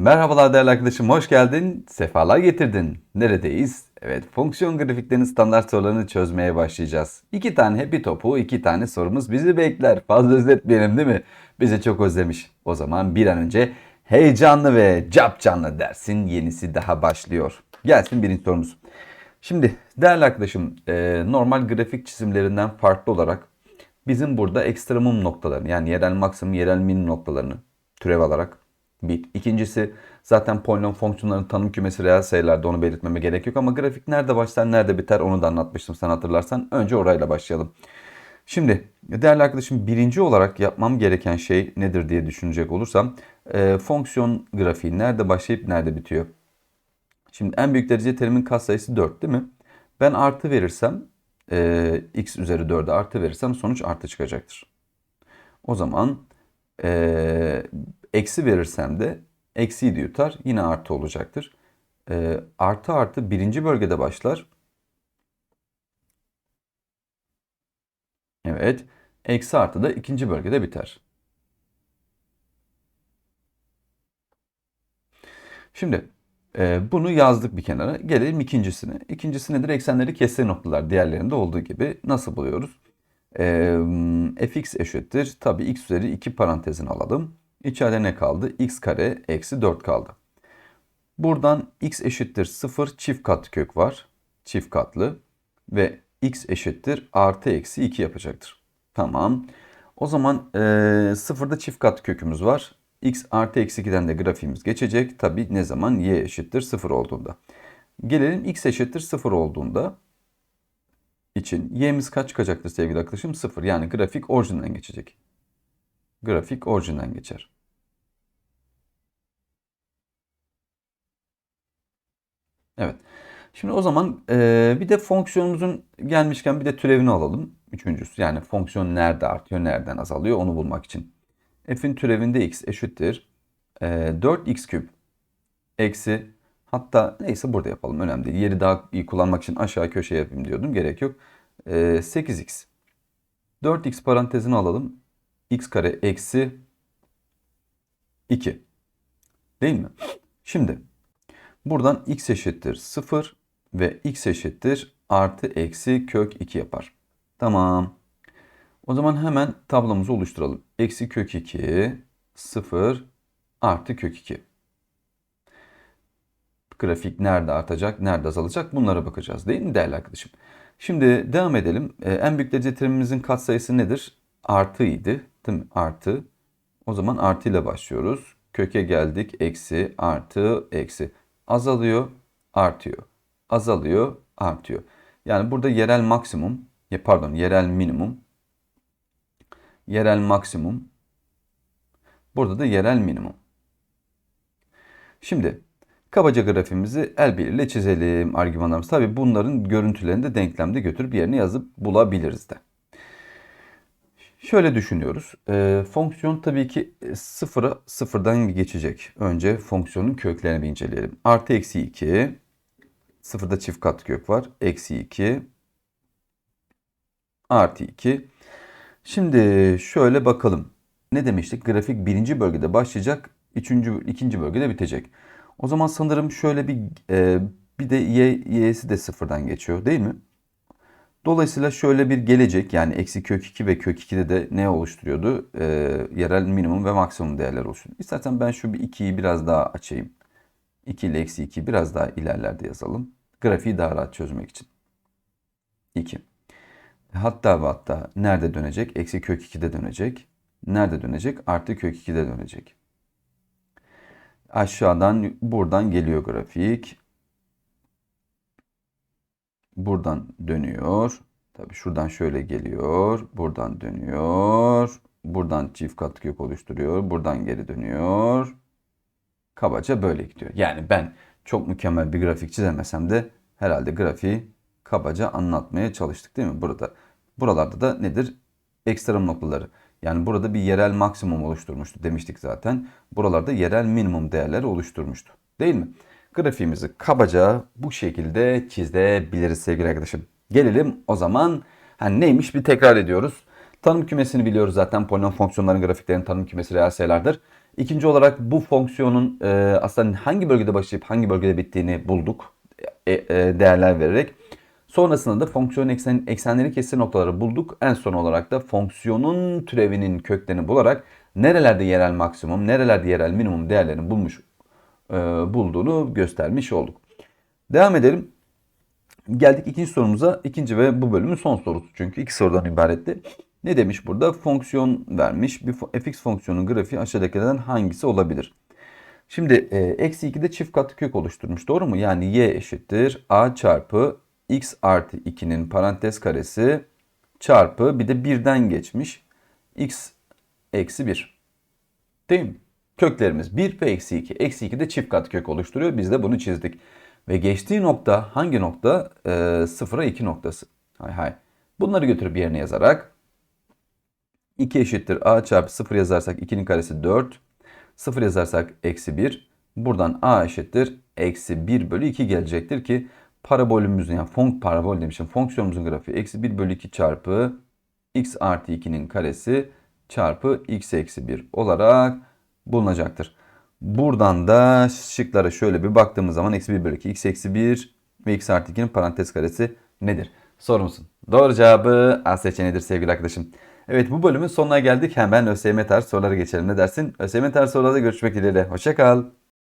Merhabalar değerli arkadaşım, hoş geldin, sefalar getirdin. Neredeyiz? Evet, fonksiyon grafiklerinin standart sorularını çözmeye başlayacağız. İki tane hepi topu, iki tane sorumuz bizi bekler. Fazla özletmeyelim değil mi? Bizi çok özlemiş. O zaman bir an önce heyecanlı ve cap canlı dersin yenisi daha başlıyor. Gelsin birinci sorumuz. Şimdi değerli arkadaşım, e, normal grafik çizimlerinden farklı olarak bizim burada ekstremum noktalarını yani yerel maksimum, yerel minimum noktalarını türev alarak bir. İkincisi zaten polinom fonksiyonlarının tanım kümesi reel sayılarda onu belirtmeme gerek yok ama grafik nerede başlar nerede biter onu da anlatmıştım sen hatırlarsan. Önce orayla başlayalım. Şimdi değerli arkadaşım birinci olarak yapmam gereken şey nedir diye düşünecek olursam e, fonksiyon grafiği nerede başlayıp nerede bitiyor? Şimdi en büyük derece terimin katsayısı 4 değil mi? Ben artı verirsem e, x üzeri 4'e artı verirsem sonuç artı çıkacaktır. O zaman e, eksi verirsem de eksiyi de yutar yine artı olacaktır. E, artı artı birinci bölgede başlar. Evet. Eksi artı da ikinci bölgede biter. Şimdi e, bunu yazdık bir kenara. Gelelim ikincisine. İkincisi nedir? Eksenleri kestiği noktalar. Diğerlerinde olduğu gibi nasıl buluyoruz? E, fx eşittir. Tabii x üzeri 2 parantezini alalım. İçeride ne kaldı? x kare eksi 4 kaldı. Buradan x eşittir 0 çift kat kök var. Çift katlı. Ve x eşittir artı eksi 2 yapacaktır. Tamam. O zaman e, sıfırda çift kat kökümüz var. x artı eksi 2'den de grafiğimiz geçecek. Tabi ne zaman y eşittir 0 olduğunda. Gelelim x eşittir 0 olduğunda için y'miz kaç çıkacaktır sevgili arkadaşım? 0. Yani grafik orijinden geçecek. Grafik orijinden geçer. Evet. Şimdi o zaman e, bir de fonksiyonumuzun gelmişken bir de türevini alalım. Üçüncüsü yani fonksiyon nerede artıyor, nereden azalıyor onu bulmak için. F'in türevinde x eşittir. E, 4x küp eksi hatta neyse burada yapalım önemli değil. Yeri daha iyi kullanmak için aşağı köşe yapayım diyordum. Gerek yok. E, 8x. 4x parantezini alalım. X kare eksi 2. Değil mi? Şimdi buradan x eşittir 0 ve x eşittir artı eksi kök 2 yapar. Tamam. O zaman hemen tablomuzu oluşturalım. Eksi kök 2, 0, artı kök 2. Grafik nerede artacak, nerede azalacak bunlara bakacağız değil mi değerli arkadaşım? Şimdi devam edelim. Ee, en büyük derece terimimizin katsayısı nedir? Artı idi. Değil mi? Artı. O zaman artı ile başlıyoruz. Köke geldik. Eksi, artı, eksi. Azalıyor, artıyor. Azalıyor, artıyor. Yani burada yerel maksimum, pardon yerel minimum, yerel maksimum, burada da yerel minimum. Şimdi kabaca grafimizi el birliğiyle çizelim argümanlarımız. Tabi bunların görüntülerini de denklemde götürüp yerine yazıp bulabiliriz de. Şöyle düşünüyoruz. E, fonksiyon tabii ki sıfıra sıfırdan geçecek. Önce fonksiyonun köklerini bir inceleyelim. Artı eksi 2. Sıfırda çift kat kök var. Eksi 2. Artı 2. Şimdi şöyle bakalım. Ne demiştik? Grafik birinci bölgede başlayacak. Üçüncü, ikinci bölgede bitecek. O zaman sanırım şöyle bir e, bir de y, y'si de sıfırdan geçiyor değil mi? Dolayısıyla şöyle bir gelecek yani eksi kök 2 ve kök 2'de de ne oluşturuyordu? Ee, yerel minimum ve maksimum değerler oluşturuyor. İstersen ben şu bir 2'yi biraz daha açayım. 2 ile eksi 2 biraz daha ilerlerde yazalım. Grafiği daha rahat çözmek için. 2. Hatta ve hatta nerede dönecek? Eksi kök 2'de dönecek. Nerede dönecek? Artı kök 2'de dönecek. Aşağıdan buradan geliyor grafik. Buradan dönüyor. Tabi şuradan şöyle geliyor. Buradan dönüyor. Buradan çift kat kök oluşturuyor. Buradan geri dönüyor. Kabaca böyle gidiyor. Yani ben çok mükemmel bir grafik çizemesem de herhalde grafiği kabaca anlatmaya çalıştık değil mi? Burada. Buralarda da nedir? Ekstrem noktaları. Yani burada bir yerel maksimum oluşturmuştu demiştik zaten. Buralarda yerel minimum değerleri oluşturmuştu. Değil mi? Grafiğimizi kabaca bu şekilde çizebiliriz sevgili arkadaşım. Gelelim o zaman hani neymiş bir tekrar ediyoruz. Tanım kümesini biliyoruz zaten. Polinom fonksiyonların grafiklerin tanım kümesi reel sayılardır. İkinci olarak bu fonksiyonun e, aslında hangi bölgede başlayıp hangi bölgede bittiğini bulduk e, e, değerler vererek. Sonrasında da fonksiyon eksen, eksenleri kesir noktaları bulduk. En son olarak da fonksiyonun türevinin köklerini bularak nerelerde yerel maksimum, nerelerde yerel minimum değerlerini bulmuş bulduğunu göstermiş olduk. Devam edelim. Geldik ikinci sorumuza. İkinci ve bu bölümün son sorusu çünkü iki sorudan ibaretti. Ne demiş burada? Fonksiyon vermiş. Bir fx fonksiyonun grafiği aşağıdakilerden hangisi olabilir? Şimdi e, eksi 2'de çift katlı oluşturmuş doğru mu? Yani y eşittir a çarpı x artı 2'nin parantez karesi çarpı bir de birden geçmiş x eksi 1. Değil mi? Köklerimiz 1 ve eksi 2. Eksi 2 de çift kat kök oluşturuyor. Biz de bunu çizdik. Ve geçtiği nokta hangi nokta? Ee, 0'a 2 noktası. Hay hay. Bunları götürüp yerine yazarak 2 eşittir a çarpı 0 yazarsak 2'nin karesi 4. 0 yazarsak eksi 1. Buradan a eşittir eksi 1 bölü 2 gelecektir ki parabolümüzün yani fonk parabol demişim fonksiyonumuzun grafiği eksi 1 bölü 2 çarpı x artı 2'nin karesi çarpı x eksi 1 olarak bulunacaktır. Buradan da şıklara şöyle bir baktığımız zaman eksi 1 bölü 2 x eksi 1 ve x artı 2'nin parantez karesi nedir? Sorumuzun doğru cevabı A seçeneğidir sevgili arkadaşım. Evet bu bölümün sonuna geldik. Hemen ÖSYM tarzı sorulara geçelim. Ne dersin? ÖSYM tarzı sorularda görüşmek dileğiyle. Hoşçakal.